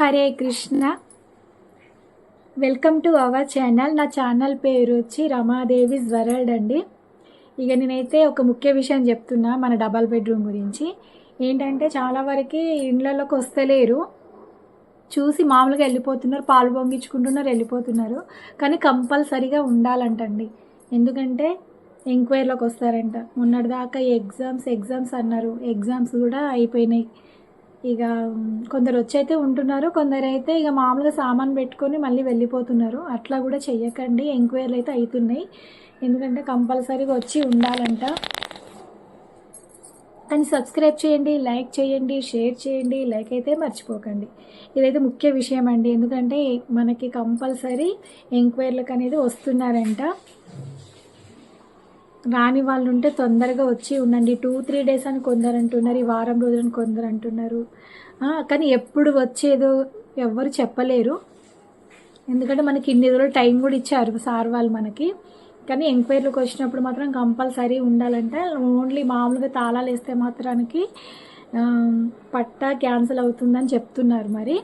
Hare Krishna. Welcome to our channel నా channel పేరు వచ్చి రమాదేవి వరల్డ్ అండి. ఇక నేనైతే ఒక ముఖ్య విషయం చెప్తున్నా మన డబల్ బెడ్రూమ్ గురించి. ఏంటంటే చాలా వరకు ఇండ్లలోకి వస్తలేరు. చూసి మామూలుగా వెళ్ళిపోతున్నారు పాలు పొంగించుకుంటున్నారు వెళ్ళిపోతున్నారు. కానీ కంపల్సరీగా ఉండాలంటండి. ఎందుకంటే ఎంక్వైరీలోకి వస్తారంట. మొన్నటిదాకా ఎగ్జామ్స్ ఎగ్జామ్స్ అన్నారు. ఎగ్జామ్స్ కూడా అయిపోయినాయి. ఇక కొందరు వచ్చి అయితే ఉంటున్నారు కొందరు అయితే ఇక మామూలుగా సామాన్ పెట్టుకొని మళ్ళీ వెళ్ళిపోతున్నారు. అట్లా కూడా చెయ్యకండి ఎంక్వైరీలు అయితే అవుతున్నాయి ఎందుకంటే కంపల్సరీగా వచ్చి ఉండాలంట. కానీ సబ్స్క్రైబ్ చేయండి లైక్ చేయండి షేర్ చేయండి లైక్ అయితే మర్చిపోకండి. ఇదైతే ముఖ్య విషయం అండి ఎందుకంటే మనకి కంపల్సరీ ఎంక్వైరీలకు అనేది వస్తున్నారంట. రాని వాళ్ళు ఉంటే తొందరగా వచ్చి ఉండండి. టూ త్రీ డేస్ అని కొందరు అంటున్నారు ఈ వారం రోజులని కొందరు అంటున్నారు. కానీ ఎప్పుడు వచ్చేదో ఎవ్వరు చెప్పలేరు. ఎందుకంటే మనకి ఇన్ని రోజులు టైం కూడా ఇచ్చారు సార్ వాళ్ళు మనకి. కానీ ఎంక్వైరీలకు వచ్చినప్పుడు మాత్రం కంపల్సరీ ఉండాలంటే. ఓన్లీ మామూలుగా తాళాలు వేస్తే మాత్రానికి పట్టా క్యాన్సిల్ అవుతుందని చెప్తున్నారు మరి.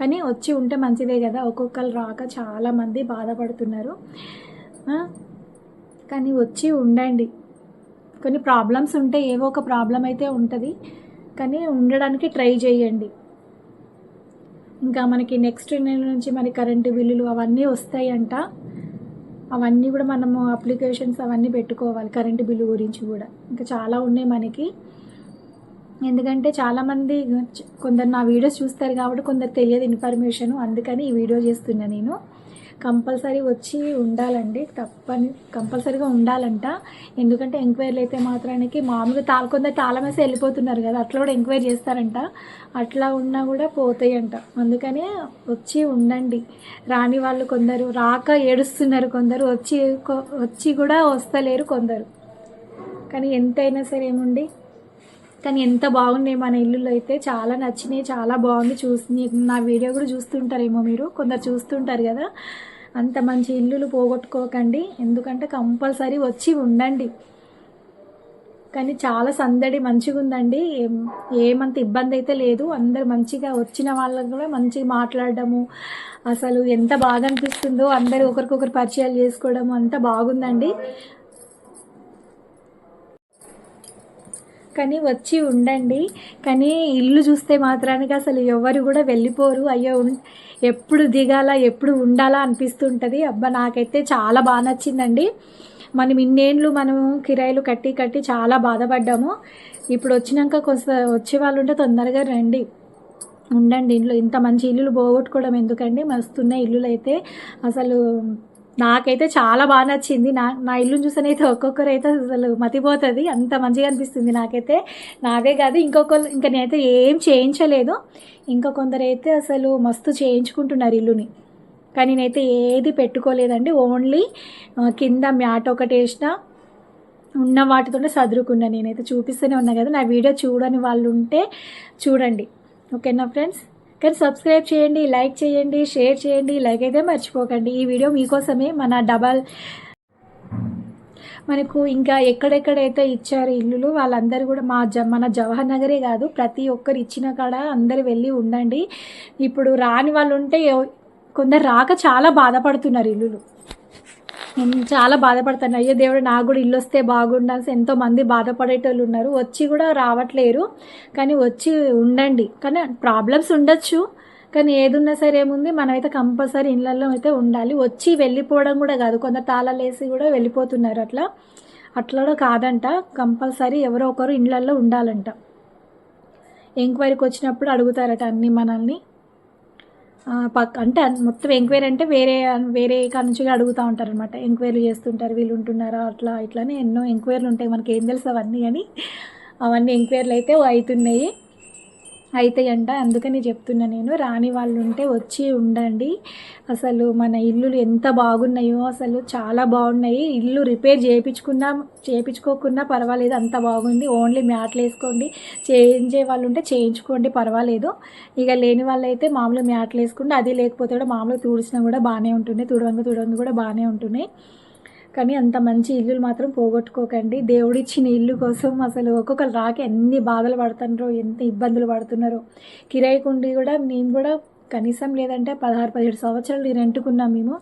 కానీ వచ్చి ఉంటే మంచిదే కదా. ఒక్కొక్కరు రాక చాలామంది బాధపడుతున్నారు. కానీ వచ్చి ఉండండి. కొన్ని ప్రాబ్లమ్స్ ఉంటే ఏవో ఒక ప్రాబ్లం అయితే ఉంటుంది. కానీ ఉండడానికి ట్రై చేయండి. ఇంకా మనకి నెక్స్ట్ నెల నుంచి మరి కరెంటు బిల్లులు అవన్నీ వస్తాయంట. అవన్నీ కూడా మనము అప్లికేషన్స్ అవన్నీ పెట్టుకోవాలి కరెంటు బిల్లు గురించి కూడా. ఇంకా చాలా ఉన్నాయి మనకి. ఎందుకంటే చాలామంది కొందరు నా వీడియోస్ చూస్తారు కాబట్టి కొందరు తెలియదు ఇన్ఫర్మేషన్ అందుకని ఈ వీడియో చేస్తున్నా నేను. కంపల్సరీ వచ్చి ఉండాలండి. తప్పని కంపల్సరీగా ఉండాలంట. ఎందుకంటే ఎంక్వైరీలు అయితే మాత్రానికి మామూలుగా తాళ కొందరు తాళం వేసి వెళ్ళిపోతున్నారు కదా అట్లా కూడా ఎంక్వైరీ చేస్తారంట. అట్లా ఉన్నా కూడా పోతాయంట. అందుకనే వచ్చి ఉండండి. రాని వాళ్ళు కొందరు రాక ఏడుస్తున్నారు కొందరు వచ్చి వచ్చి కూడా వస్తలేరు కొందరు. కానీ ఎంతైనా సరే ఏముండి కానీ ఎంత బాగున్నాయి మన ఇల్లులో అయితే చాలా నచ్చినాయి చాలా బాగుంది చూసి నా వీడియో కూడా చూస్తుంటారేమో మీరు? కొందరు చూస్తుంటారు కదా. అంత మంచి ఇల్లులు పోగొట్టుకోకండి. ఎందుకంటే కంపల్సరీ వచ్చి ఉండండి. కానీ చాలా సందడి మంచిగా ఉందండి. ఏం- ఏమంత ఇబ్బంది అయితే లేదు. అందరు మంచిగా వచ్చిన వాళ్ళకు కూడా మంచిగా మాట్లాడడము. అసలు ఎంత బాగా అనిపిస్తుందో అందరూ ఒకరికొకరు పరిచయాలు చేసుకోవడము అంత బాగుందండి. కానీ వచ్చి ఉండండి. కానీ ఇల్లు చూస్తే మాత్రానికి అసలు ఎవరు కూడా వెళ్ళిపోరు. అయ్యో ఎప్పుడు దిగాల ఎప్పుడు ఉండాలా అనిపిస్తుంటుంది. అబ్బా నాకైతే చాలా బాగా నచ్చిందండి. మనం ఇన్నేళ్ళు మనము కిరాయిలు కట్టి కట్టి చాలా బాధపడ్డాము. ఇప్పుడు వచ్చినాక కొంత వచ్చే వాళ్ళు ఉంటే తొందరగా రండి. ఉండండి ఇంట్లో. ఇంత మంచి ఇల్లులు పోగొట్టుకోవడం ఎందుకండి? మస్తున్నాయి ఇల్లులు అయితే అసలు నాకైతే చాలా బాగా నచ్చింది. నా నా ఇల్లుని చూసానైతే ఒక్కొక్కరు అయితే అసలు మతిపోతుంది. అంత మంచిగా అనిపిస్తుంది నాకైతే. నాదే కాదు ఇంకొకరు ఇంకా నేనైతే ఏం చేయించలేదు. ఇంకా కొందరైతే అసలు మస్తు చేయించుకుంటున్నారు ఇల్లుని. కానీ నేనైతే ఏది పెట్టుకోలేదండి. ఓన్లీ కింద మ్యాట్ ఒకటి వేసిన ఉన్న వాటితోనే చదురుకున్నా నేనైతే. చూపిస్తూనే ఉన్నా కదా. నా వీడియో చూడని వాళ్ళు ఉంటే చూడండి. ఓకేనా ఫ్రెండ్స్? కానీ సబ్స్క్రైబ్ చేయండి లైక్ చేయండి షేర్ చేయండి లైక్ అయితే మర్చిపోకండి. ఈ వీడియో మీకోసమే మన డబల్ మనకు ఇంకా ఎక్కడెక్కడైతే ఇచ్చారు ఇల్లులు వాళ్ళందరూ కూడా మా జ మన జవహర్ నగరే కాదు ప్రతి ఒక్కరు ఇచ్చిన కాడ అందరు వెళ్ళి ఉండండి. ఇప్పుడు రాని వాళ్ళు ఉంటే కొందరు రాక చాలా బాధపడుతున్నారు ఇల్లులు. చాలా బాధపడతాను. అయ్యో దేవుడు నాకు కూడా ఇల్లు వస్తే బాగుండాల్సి ఎంతో మంది బాధపడేటోళ్ళు ఉన్నారు. వచ్చి కూడా రావట్లేరు. కానీ వచ్చి ఉండండి. కానీ ప్రాబ్లమ్స్ ఉండొచ్చు. కానీ ఏదున్నా సరే ఏముంది? మనమైతే కంపల్సరీ ఇళ్ళల్లో అయితే ఉండాలి. వచ్చి వెళ్ళిపోవడం కూడా కాదు. కొందరు తాళాలు వేసి కూడా వెళ్ళిపోతున్నారు అట్లా. అట్లా కాదంట. కంపల్సరీ ఎవరో ఒకరు ఇళ్ళల్లో ఉండాలంట. ఎంక్వైరీకి వచ్చినప్పుడు అడుగుతారట అన్ని మనల్ని. పక్క అంటే మొత్తం ఎంక్వైరీ అంటే వేరే వేరే కాడ నుంచి అడుగుతూ ఉంటారు అనమాట ఎంక్వైరీలు చేస్తుంటారు వీళ్ళు ఉంటున్నారా అట్లా ఇట్లానే ఎన్నో ఎంక్వైరీలు ఉంటాయి. మనకి ఏం తెలుసు అవన్నీ అని. అవన్నీ ఎంక్వైరీలు అయితే అవుతున్నాయి. అవుతాయంట అందుకని చెప్తున్నా నేను రాని వాళ్ళు ఉంటే వచ్చి ఉండండి. అసలు మన ఇల్లులు ఎంత బాగున్నాయో అసలు చాలా బాగున్నాయి. ఇల్లు రిపేర్ చేయించుకున్నా చేయించుకోకున్నా పర్వాలేదు అంత బాగుంది. ఓన్లీ మ్యాట్లు వేసుకోండి. చేయించే వాళ్ళు ఉంటే చేయించుకోండి పర్వాలేదు. ఇక లేని వాళ్ళు అయితే మామూలు మ్యాట్లు వేసుకుంటే అది లేకపోతే కూడా మామూలు తుడిచినా కూడా బాగానే ఉంటుంది. తుడవంగ తుడవంగ కూడా బాగానే ఉంటున్నాయి కానీ అంత మంచి ఇల్లులు మాత్రం పోగొట్టుకోకండి. దేవుడిచ్చిన ఇల్లు కోసం అసలు ఒక్కొక్కరు రాక ఎన్ని బాధలు పడుతున్నారో ఎంత ఇబ్బందులు పడుతున్నారో. కిరాయికుండి కూడా నేను కూడా కనీసం లేదంటే పదహారు పదిహేడు సంవత్సరాలు రెంట్కున్నాం మేము.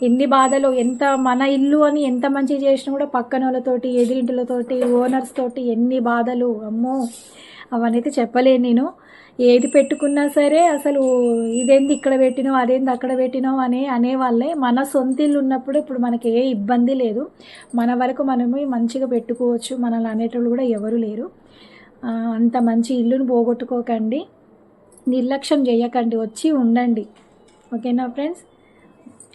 ఎన్ని బాధలు ఎంత మన ఇల్లు అని ఎంత మంచి చేసినా కూడా పక్కన వాళ్ళతోటి ఎదిరింటిలతోటి ఓనర్స్ తోటి ఎన్ని బాధలు. అమ్మో! అవన్నైతే చెప్పలేను నేను. ఏది పెట్టుకున్నా సరే అసలు ఇదేంది ఇక్కడ పెట్టినావు అదేంది అక్కడ పెట్టినావు అనే అనేవాళ్ళే మన సొంత ఇల్లు ఉన్నప్పుడు ఇప్పుడు మనకి ఏ ఇబ్బంది లేదు. మన వరకు మనము మంచిగా పెట్టుకోవచ్చు మనల్ని అనేటోళ్ళు కూడా ఎవరు లేరు. అంత మంచి ఇల్లును పోగొట్టుకోకండి. నిర్లక్ష్యం చేయకండి వచ్చి ఉండండి. ఓకేనా ఫ్రెండ్స్?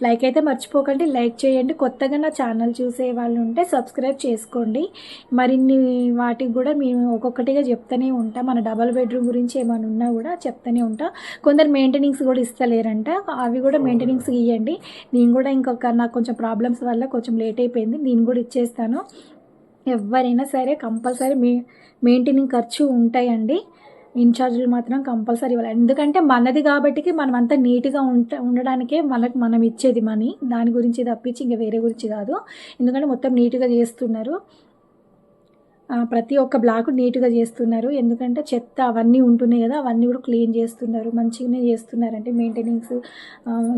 లైక్ అయితే మర్చిపోకండి లైక్ చేయండి. కొత్తగా నా ఛానల్ చూసే వాళ్ళు ఉంటే సబ్స్క్రైబ్ చేసుకోండి. మరిన్ని వాటికి కూడా మేము ఒక్కొక్కటిగా చెప్తూనే ఉంటాం. మన డబల్ బెడ్రూమ్ గురించి ఏమైనా ఉన్నా కూడా చెప్తూనే ఉంటా. కొందరు మెయింటెనెన్స్ కూడా ఇస్తలేరంట. అవి కూడా మెయింటెనెన్స్ ఇవ్వండి నేను కూడా ఇంకొక నాకు కొంచెం ప్రాబ్లమ్స్ వల్ల కొంచెం లేట్ అయిపోయింది. నేను కూడా ఇచ్చేస్తాను. ఎవరైనా సరే కంపల్సరీ మెయింటెనింగ్ ఖర్చు ఉంటాయండి. ఇన్ఛార్జీలు మాత్రం కంపల్సరీ ఇవ్వాలి. ఎందుకంటే మనది కాబట్టి మనం అంతా నీట్గా ఉంట ఉండడానికే మనకు మనం ఇచ్చేది మనీ. దాని గురించి తప్పించి ఇంకా వేరే గురించి కాదు. ఎందుకంటే మొత్తం నీట్గా చేస్తున్నారు. ప్రతి ఒక్క బ్లాక్ నీట్గా చేస్తున్నారు. ఎందుకంటే చెత్త అవన్నీ ఉంటున్నాయి కదా అవన్నీ కూడా క్లీన్ చేస్తున్నారు. మంచిగానే చేస్తున్నారు అంటే మెయింటెనెన్స్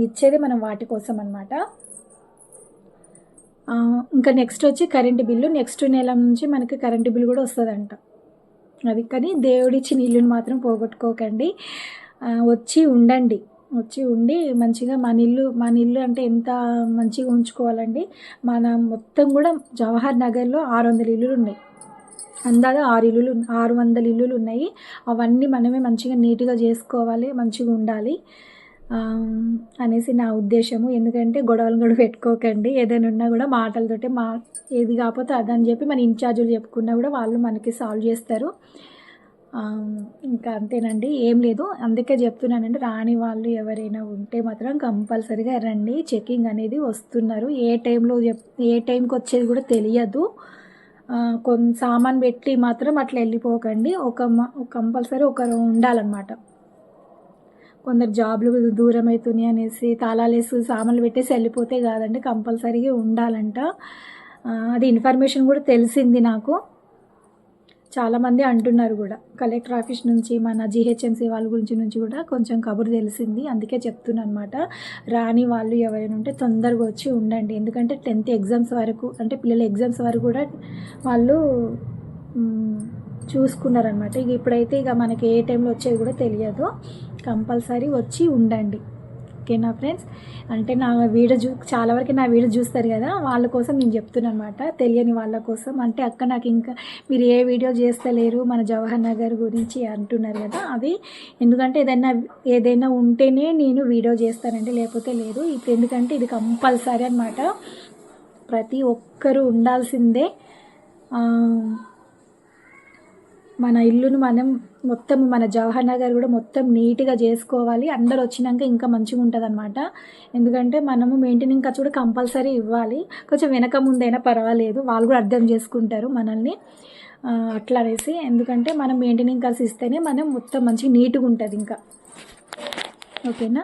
ఇచ్చేది మనం వాటి కోసం అనమాట ఇంకా నెక్స్ట్ వచ్చి కరెంటు బిల్లు. నెక్స్ట్ నెల నుంచి మనకి కరెంటు బిల్లు కూడా వస్తుందంట. అది కానీ దేవుడిచ్చి నీళ్ళని మాత్రం పోగొట్టుకోకండి. వచ్చి ఉండండి. వచ్చి ఉండి మంచిగా మన ఇల్లు మన ఇల్లు అంటే ఎంత మంచిగా ఉంచుకోవాలండి? మన మొత్తం కూడా జవహర్ నగర్లో ఆరు వందల ఇల్లులు ఉన్నాయి. అందాక ఆరు ఇల్లులు ఆరు వందల ఇల్లులు ఉన్నాయి. అవన్నీ మనమే మంచిగా నీట్గా చేసుకోవాలి మంచిగా ఉండాలి. అనేసి నా ఉద్దేశము. ఎందుకంటే గొడవలు కూడా పెట్టుకోకండి. ఏదైనా ఉన్నా కూడా మాటలతోటే మా ఏది కాకపోతే అదని చెప్పి మన ఇన్ఛార్జీలు చెప్పుకున్నా కూడా వాళ్ళు మనకి సాల్వ్ చేస్తారు. ఇంకా అంతేనండి. ఏం లేదు. అందుకే చెప్తున్నానండి రాని వాళ్ళు ఎవరైనా ఉంటే మాత్రం కంపల్సరీగా రండి. చెకింగ్ అనేది వస్తున్నారు. ఏ టైంలో చెప్ ఏ టైంకి వచ్చేది కూడా తెలియదు. ఆ, కొన్ని సామాన్ పెట్టి మాత్రం అట్లా వెళ్ళిపోకండి. ఒక కంపల్సరీ ఒకరు ఉండాలన్నమాట. కొందరు జాబ్లు దూరం అవుతున్నాయి అనేసి తాళాలేసి సామాన్లు పెట్టేసి వెళ్ళిపోతే కాదండి కంపల్సరీగా ఉండాలంట. అది ఇన్ఫర్మేషన్ కూడా తెలిసింది నాకు. చాలామంది అంటున్నారు కూడా కలెక్టర్ ఆఫీస్ నుంచి మన జిహెచ్ఎంసీ వాళ్ళ గురించి నుంచి కూడా కొంచెం కబురు తెలిసింది. అందుకే చెప్తున్నాను అనమాట రాని వాళ్ళు ఎవరైనా ఉంటే తొందరగా వచ్చి ఉండండి. ఎందుకంటే టెన్త్ ఎగ్జామ్స్ వరకు అంటే పిల్లల ఎగ్జామ్స్ వరకు కూడా వాళ్ళు చూసుకున్నారనమాట. ఇక ఇప్పుడైతే ఇక మనకి ఏ టైంలో వచ్చేది కూడా తెలియదు. కంపల్సరీ వచ్చి ఉండండి. ఓకేనా ఫ్రెండ్స్? అంటే నా వీడియో చూ చాలా వరకు నా వీడియో చూస్తారు కదా వాళ్ళ కోసం నేను చెప్తున్నాను అనమాట తెలియని వాళ్ళ కోసం. అంటే అక్క నాకు ఇంకా మీరు ఏ వీడియో చేస్తలేరు మన జవహర్ నగర్ గురించి అంటున్నారు కదా అది ఎందుకంటే ఏదైనా ఏదైనా ఉంటేనే నేను వీడియో చేస్తానండి లేకపోతే లేదు. ఇప్పుడు ఎందుకంటే ఇది కంపల్సరీ అనమాట ప్రతి ఒక్కరూ ఉండాల్సిందే. మన ఇల్లును మనం మొత్తం మన జవహర్ నగర్ కూడా మొత్తం నీట్గా చేసుకోవాలి. అందరు వచ్చినాక ఇంకా మంచిగా ఉంటుంది అనమాట ఎందుకంటే మనము మెయింటెనింగ్ ఖర్చు కూడా కంపల్సరీ ఇవ్వాలి. కొంచెం వెనక ముందైనా పర్వాలేదు. వాళ్ళు కూడా అర్థం చేసుకుంటారు మనల్ని. అట్లా అనేసి. ఎందుకంటే మనం మెయింటెనింగ్ ఖర్చు ఇస్తేనే మనం మొత్తం మంచిగా నీట్గా ఉంటుంది ఇంకా. ఓకేనా?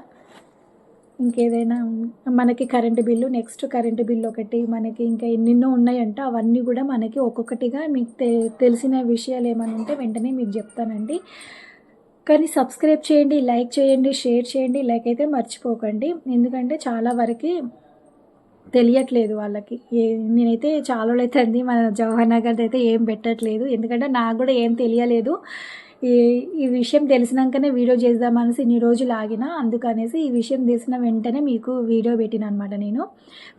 ఇంకేదైనా మనకి current bill next current bill ఒకటి మనకి ఇంకా ఎన్నెన్నో ఉన్నాయంట. అవన్నీ కూడా మనకి ఒక్కొక్కటిగా మీకు తె తెలిసిన విషయాలు ఏమైనా ఉంటే వెంటనే మీకు చెప్తానండి. కానీ సబ్స్క్రైబ్ చేయండి లైక్ చేయండి షేర్ చేయండి లైక్ అయితే మర్చిపోకండి. ఎందుకంటే చాలా వరకు తెలియట్లేదు వాళ్ళకి. ఏ నేనైతే చాలా రోజులైతుంది మన జవహర్ నగర్ అయితే ఏం పెట్టట్లేదు. ఎందుకంటే నాకు కూడా ఏం తెలియలేదు. ఈ ఈ విషయం తెలిసినాకనే వీడియో చేద్దామనేసి ఇన్ని రోజులు ఆగిన అందుకనేసి ఈ విషయం తెలిసిన వెంటనే మీకు వీడియో పెట్టిన అనమాట నేను.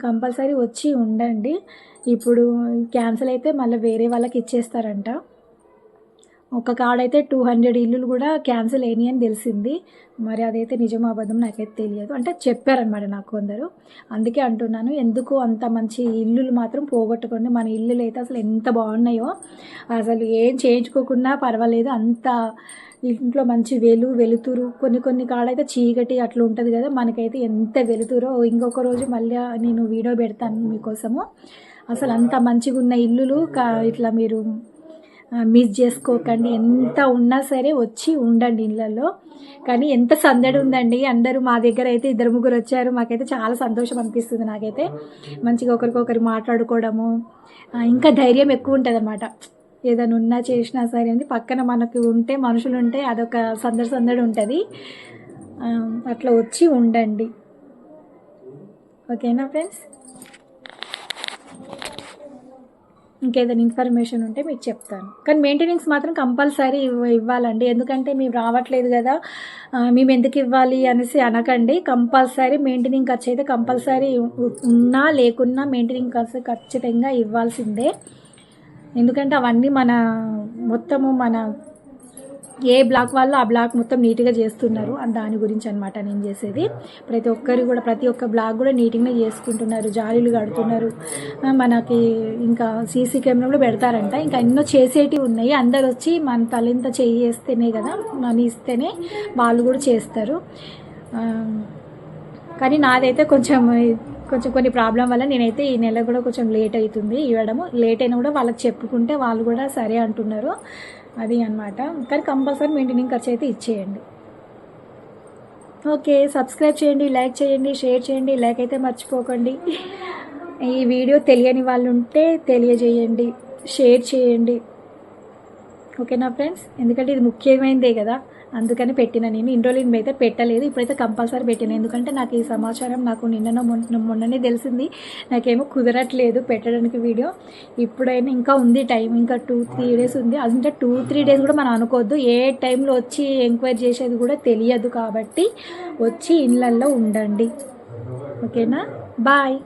కంపల్సరీ వచ్చి ఉండండి. ఇప్పుడు క్యాన్సిల్ అయితే మళ్ళీ వేరే వాళ్ళకి ఇచ్చేస్తారంట. ఒక కాడైతే టూ హండ్రెడ్ ఇల్లులు కూడా క్యాన్సిల్ అయినాయి అని తెలిసింది. మరి అదైతే నిజం అబద్ధం నాకైతే తెలియదు. అంటే చెప్పారనమాట నాకు కొందరు. అందుకే అంటున్నాను ఎందుకు అంత మంచి ఇల్లులు మాత్రం పోగొట్టుకోండి? మన ఇల్లులు అయితే అసలు ఎంత బాగున్నాయో. అసలు ఏం చేయించుకోకున్నా పర్వాలేదు. అంత ఇంట్లో మంచి వెలు వెలుతురు కొన్ని కొన్ని కాడైతే చీకటి అట్లా ఉంటుంది కదా. మనకైతే ఎంత వెలుతురో. ఇంకొక రోజు మళ్ళీ నేను వీడియో పెడతాను మీకోసము. అసలు అంత మంచిగా ఉన్న ఇల్లులు కా ఇట్లా మీరు మిస్ చేసుకోకండి. ఎంత ఉన్నా సరే వచ్చి ఉండండి ఇళ్ళల్లో కానీ ఎంత సందడి ఉందండి. అందరూ మా దగ్గర అయితే ఇద్దరు ముగ్గురు వచ్చారు. మాకైతే చాలా సంతోషం అనిపిస్తుంది నాకైతే. మంచిగా ఒకరికొకరు మాట్లాడుకోవడము. ఇంకా ధైర్యం ఎక్కువ ఉంటుంది అనమాట ఏదైనా ఉన్నా చేసినా సరే అని పక్కన మనకు ఉంటే మనుషులు ఉంటే అదొక సందడి సందడి ఉంటుంది. అట్లా వచ్చి ఉండండి. ఓకేనా ఫ్రెండ్స్? ఇంకేదైనా ఇన్ఫర్మేషన్ ఉంటే మీకు చెప్తాను. కానీ మెయింటెనెన్స్ మాత్రం కంపల్సరీ ఇవ్వాలండి. ఎందుకంటే మేము రావట్లేదు కదా మేము ఎందుకు ఇవ్వాలి అనేసి అనకండి. కంపల్సరీ మెయింటెనింగ్ ఖర్చు అయితే కంపల్సరీ ఉన్నా లేకున్నా మెయింటెనింగ్ ఖర్చు ఖచ్చితంగా ఇవ్వాల్సిందే. ఎందుకంటే అవన్నీ మన మొత్తము మన ఏ బ్లాక్ వాళ్ళు ఆ బ్లాక్ మొత్తం నీట్గా చేస్తున్నారు అని దాని గురించి అనమాట నేను చేసేది. ప్రతి ఒక్కరు కూడా ప్రతి ఒక్క బ్లాక్ కూడా నీట్గానే చేసుకుంటున్నారు జాలీలు కడుతున్నారు. మనకి ఇంకా సీసీ కెమెరా కూడా పెడతారంట. ఇంకా ఎన్నో చేసేటివి ఉన్నాయి. అందరు వచ్చి మన తలింత చేస్తేనే కదా మనీ ఇస్తేనే వాళ్ళు కూడా చేస్తారు. కానీ నాదైతే కొంచెం కొంచెం కొన్ని ప్రాబ్లం వల్ల నేనైతే ఈ నెల కూడా కొంచెం లేట్ అవుతుంది ఇవ్వడము. లేట్ అయినా కూడా వాళ్ళకి చెప్పుకుంటే వాళ్ళు కూడా సరే అంటున్నారు. అది అన్నమాట. కానీ కంపల్సరీ మెయింటెనింగ్ ఖర్చు అయితే ఇచ్చేయండి. ఓకే సబ్స్క్రైబ్ చేయండి లైక్ చేయండి షేర్ చేయండి లైక్ అయితే మర్చిపోకండి. ఈ వీడియో తెలియని వాళ్ళు ఉంటే తెలియజేయండి షేర్ చేయండి. ఓకేనా ఫ్రెండ్స్? ఎందుకంటే ఇది ముఖ్యమైనదే కదా. అందుకని పెట్టిన నేను. ఇన్ని రోజులు అయితే పెట్టలేదు. ఇప్పుడైతే కంపల్సరీ పెట్టిన. ఎందుకంటే నాకు ఈ సమాచారం నాకు నిన్న మొన్న మొన్ననే తెలిసింది. నాకేమో కుదరట్లేదు పెట్టడానికి వీడియో. ఇప్పుడైనా ఇంకా ఉంది టైం. ఇంకా టూ త్రీ డేస్ ఉంది. అంటే టూ త్రీ డేస్ కూడా మనం అనుకోవద్దు. ఏ టైంలో వచ్చి ఎంక్వైరీ చేసేది కూడా తెలియదు కాబట్టి వచ్చి ఇళ్ళల్లో ఉండండి. ఓకేనా? బాయ్.